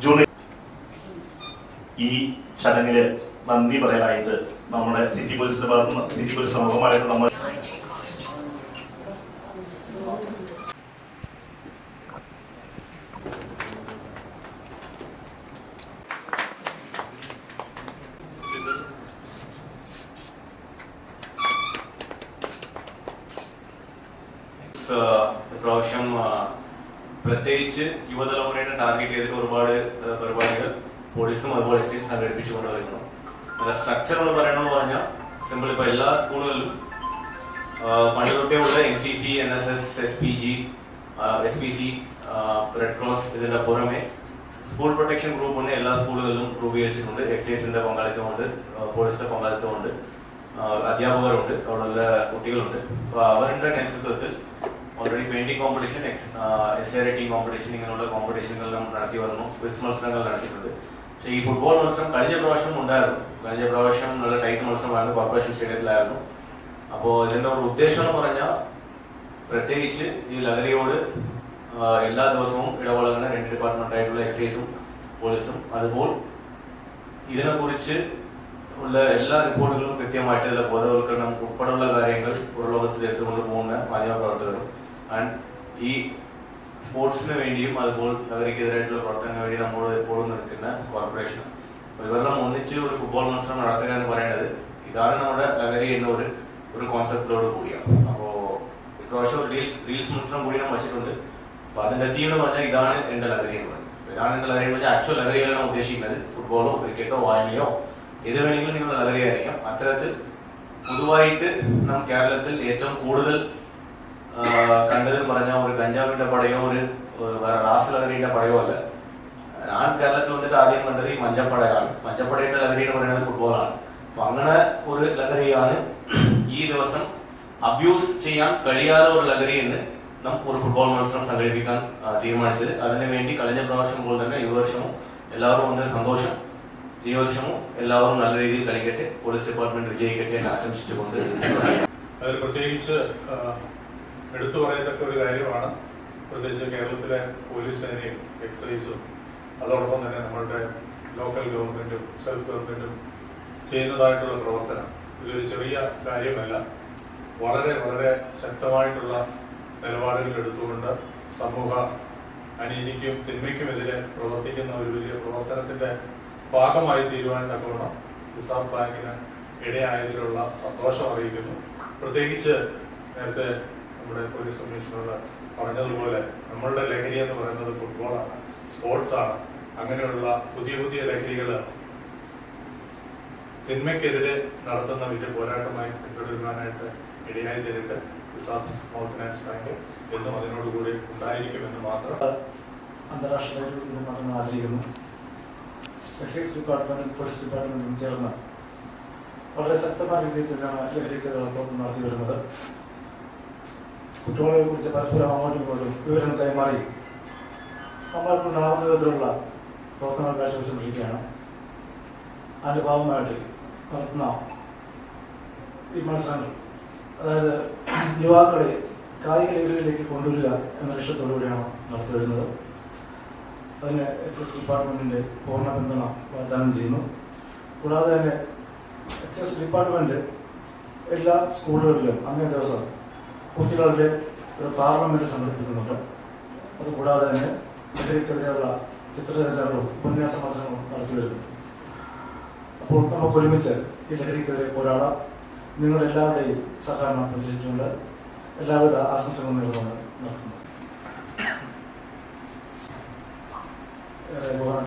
June. ഈ ചടങ്ങിൽ നന്ദി പറയാനായിട്ട് നമ്മുടെ സിറ്റി പോലീസിന്റെ ഭാഗത്ത് സിറ്റി പോലീസിന്റെ മുഖമായിട്ട് നമ്മൾ ആഹ് ഇപ്രാവശ്യം പ്രത്യേകിച്ച് യുവതലമുറയുടെ ടാർഗറ്റ് ചെയ്തിട്ട് ഒരുപാട് പരിപാടികൾ പോലീസും അതുപോലെ എക്സൈസ് സംഘടിപ്പിച്ചുകൊണ്ട് വരുന്നു. അതിന്റെ സ്ട്രക്ചർ എന്ന് പറയണമെന്ന് പറഞ്ഞാൽ സിമ്പിൾ ഇപ്പൊ എല്ലാ സ്കൂളുകളിലും പണ്ട് തൊട്ടേ ഉള്ള N C C N S S S P G S P C red cross ഇതിന്റെ പുറമെ സ്കൂൾ പ്രൊട്ടക്ഷൻ ഗ്രൂപ്പ് ഉണ്ട് എല്ലാ സ്കൂളുകളിലും രൂപീകരിച്ചിട്ടുണ്ട്. എക്സൈസിന്റെ പങ്കാളിത്തമുണ്ട് പോലീസിന്റെ പങ്കാളിത്തമുണ്ട് അധ്യാപകരുണ്ട് അവിടെയുള്ള കുട്ടികളുണ്ട്. അപ്പൊ അവരുടെ നേതൃത്വത്തിൽ already painting competition essay writing competition ഇങ്ങനെയുള്ള കോമ്പറ്റീഷനുകളെല്ലാം നടത്തി വന്നു. ക്വിസ് മത്സരങ്ങൾ നടത്തിയിട്ടുണ്ട്. പക്ഷേ ഈ ഫുട്ബോൾ മത്സരം കഴിഞ്ഞ പ്രാവശ്യം ഉണ്ടായിരുന്നു. കഴിഞ്ഞ പ്രാവശ്യം നല്ല ടൈറ്റ് മത്സരമായിരുന്നു. കോർപ്പറേഷൻ സ്റ്റേഡിയത്തിലായിരുന്നു അപ്പോൾ ഇതിന്റെ ഒരു ഉദ്ദേശം എന്ന് പറഞ്ഞാൽ പ്രത്യേകിച്ച് ഈ ലഹരിയോട് എല്ലാ ദിവസവും ഇടപഴകുന്ന രണ്ട് ഡിപ്പാർട്ട്മെന്റായിട്ടുള്ള എക്സൈസും പോലീസും അതുപോലെ ഇതിനെക്കുറിച്ച് ഉള്ള എല്ലാ റിപ്പോർട്ടുകളും കൃത്യമായിട്ട് ബോധവൽക്കരണം ഉൾപ്പെടെയുള്ള കാര്യങ്ങൾ പുറലോകത്തിൽ എടുത്തുകൊണ്ട് പോകുന്ന മാധ്യമപ്രവർത്തകരും ആൻഡ് ഈ സ്പോർട്സിന് വേണ്ടിയും അതുപോലെ ലഹരിക്കെതിരായിട്ടുള്ള പ്രവർത്തനങ്ങൾ വേണ്ടി നമ്മളോട് എപ്പോഴും നിൽക്കുന്ന കോർപ്പറേഷൻ ഇവരെല്ലാം ഒന്നിച്ച് ഒരു ഫുട്ബോൾ മത്സരം നടത്തുക എന്ന് പറയുന്നത് ഇതാണ് നമ്മുടെ ലഹരി എന്ന ഒരു ഒരു കോൺസെപ്റ്റിലോട് കൂടിയാണ്. അപ്പോൾ ഇപ്രാവശ്യം ഒരു റീൽസ് റീൽസ് മത്സരം കൂടി നമ്മൾ വെച്ചിട്ടുണ്ട്. അപ്പോൾ അതിന്റെ തീം എന്ന് പറഞ്ഞാൽ ഇതാണ് എന്റെ ലഹരി എന്ന് പറഞ്ഞത് ഇതാണ് എന്റെ ലഹരി എന്ന് പറഞ്ഞാൽ ആക്ച്വൽ ലഹരികളാണ് ഉദ്ദേശിക്കുന്നത്. ഫുട്ബോളോ ക്രിക്കറ്റോ വായനയോ ഏത് വേണമെങ്കിലും നിങ്ങൾ ലഹരിയായിരിക്കാം അത്തരത്തിൽ പൊതുവായിട്ട് നാം കേരളത്തിൽ ഏറ്റവും കൂടുതൽ ആ, പറഞ്ഞ ഒരു കഞ്ചാവിന്റെ പടയോ ഒരു വേറെ റാസ് ലഹരിയുടെ പടയോ അല്ല. ഞാൻ കേരളത്തിൽ വന്നിട്ട് ആദ്യം കണ്ടത് ഈ മഞ്ചപ്പടയാണ്. മഞ്ചപ്പടയുടെ ലഹരി എന്ന് പറയുന്നത് ഫുട്ബോളാണ്. അപ്പൊ അങ്ങനെ ഒരു ലഹരിയാണ് ഈ ദിവസം അബ്യൂസ് ചെയ്യാൻ കഴിയാതെ ഒരു ലഹരി എന്ന് നാം ഒരു ഫുട്ബോൾ മത്സരം സംഘടിപ്പിക്കാൻ തീരുമാനിച്ചത്. അതിനുവേണ്ടി കഴിഞ്ഞ പ്രാവശ്യം പോലെ തന്നെ ഈ വർഷവും എല്ലാവരും വന്നതിൽ സന്തോഷം. ഈ വർഷവും എല്ലാവരും നല്ല രീതിയിൽ കളിക്കട്ടെ. പോലീസ് ഡിപ്പാർട്ട്മെന്റ് വിജയിക്കട്ടെ എന്ന് ആശംസിച്ചുകൊണ്ട് അതിൽ പ്രത്യേകിച്ച് എടുത്തു പറയത്തക്ക ഒരു കാര്യമാണ്. പ്രത്യേകിച്ച് കേരളത്തിലെ പോലീസ് സേനയും എക്സൈസും. അതോടൊപ്പം തന്നെ നമ്മളുടെ ലോക്കൽ ഗവൺമെന്റും സെൽഫ് ഗവൺമെന്റും ചെയ്യുന്നതായിട്ടുള്ള പ്രവർത്തനം. ഇതൊരു ചെറിയ കാര്യമല്ല. വളരെ വളരെ ശക്തമായിട്ടുള്ള നിലപാടുകൾ എടുത്തുകൊണ്ട് സമൂഹ അനീതിക്കും തിന്മയ്ക്കുമെതിരെ പ്രവർത്തിക്കുന്ന ഒരു വലിയ പ്രവർത്തനത്തിന്റെ ഭാഗമായി തീരുവാൻ തക്കവണ്ണം റിസർവ് ബാങ്കിന് ഇടയായതിലുള്ള സന്തോഷം അറിയിക്കുന്നു. പ്രത്യേകിച്ച് നേരത്തെ നമ്മുടെ പോലീസ് കമ്മീഷണർ പറഞ്ഞതുപോലെ നമ്മളുടെ ലഹരി എന്ന് പറയുന്നത് ഫുട്ബോളാണ് സ്പോർട്സാണ് അങ്ങനെയുള്ള പുതിയ പുതിയ ലഹരികൾ തിന്മയ്ക്കെതിരെ നടത്തുന്ന വലിയ പോരാട്ടമായി പിന്തുടരുവാനായിട്ട് ഇടയായി തീരട്ടെ. റിസർവ് സ്മോൾ ഫിനാൻസ് ബാങ്ക് എന്നും അതിനോടുകൂടി ഉണ്ടായിരിക്കുമെന്ന് മാത്രം അന്താരാഷ്ട്ര ലഹരി ദിനമാണെന്ന് ആചരിക്കുന്നു. എക്സൈസ് ഡിപ്പാർട്ട്മെന്റും പോലീസ് ഡിപ്പാർട്ട്മെന്റും ചേർന്ന് വളരെ ശക്തമായ രീതിയിൽ തന്നെയാണ് പ്രവർത്തനം നടത്തി വരുന്നത് കുറ്റവാളികളെ കുറിച്ച് പരസ്പരം അങ്ങോട്ടും ഇങ്ങോട്ടും വിവരങ്ങൾ കൈമാറി. നമ്മൾക്കുണ്ടാകുന്ന വിധത്തിലുള്ള പ്രവർത്തനങ്ങൾ കാഴ്ചവെച്ചുകൊണ്ടിരിക്കുകയാണ് അതിന്റെ ഭാഗമായിട്ട് നടത്തുന്ന ഈ മത്സരങ്ങൾ. അതായത് യുവാക്കളെ കായിക ലഹരികളിലേക്ക് കൊണ്ടുവരിക എന്ന ലക്ഷ്യത്തോടുകൂടിയാണ് നടത്തിവരുന്നത്. നടത്തി വരുന്നത് അതിന് എക്സൈസ് ഡിപ്പാർട്ട്മെന്റിന്റെ പൂർണ പിന്തുണ വാഗ്ദാനം ചെയ്യുന്നു. കൂടാതെ തന്നെ എക്സൈസ് ഡിപ്പാർട്ട്മെന്റ് എല്ലാ സ്കൂളുകളിലും അന്നേ ദിവസം കുട്ടികളുടെ ഒരു പാർലമെന്റ് സംഘടിപ്പിക്കുന്നുണ്ട്. അതുകൂടാതെ തന്നെ ലഹരിക്കെതിരെയുള്ള ചിത്രരചനകളും ഉപന്യാസ മത്സരങ്ങളും നടത്തി വരുന്നു. അപ്പോൾ നമുക്ക് ഒരുമിച്ച് ഈ ലഹരിക്കെതിരെ പോരാടാം. നിങ്ങളുടെ എല്ലാവരുടെയും സഹകരണം പ്രതീക്ഷിച്ചുകൊണ്ട് എല്ലാവിധ ആശംസകളും നേടുന്നുണ്ട് നടത്തുന്നു.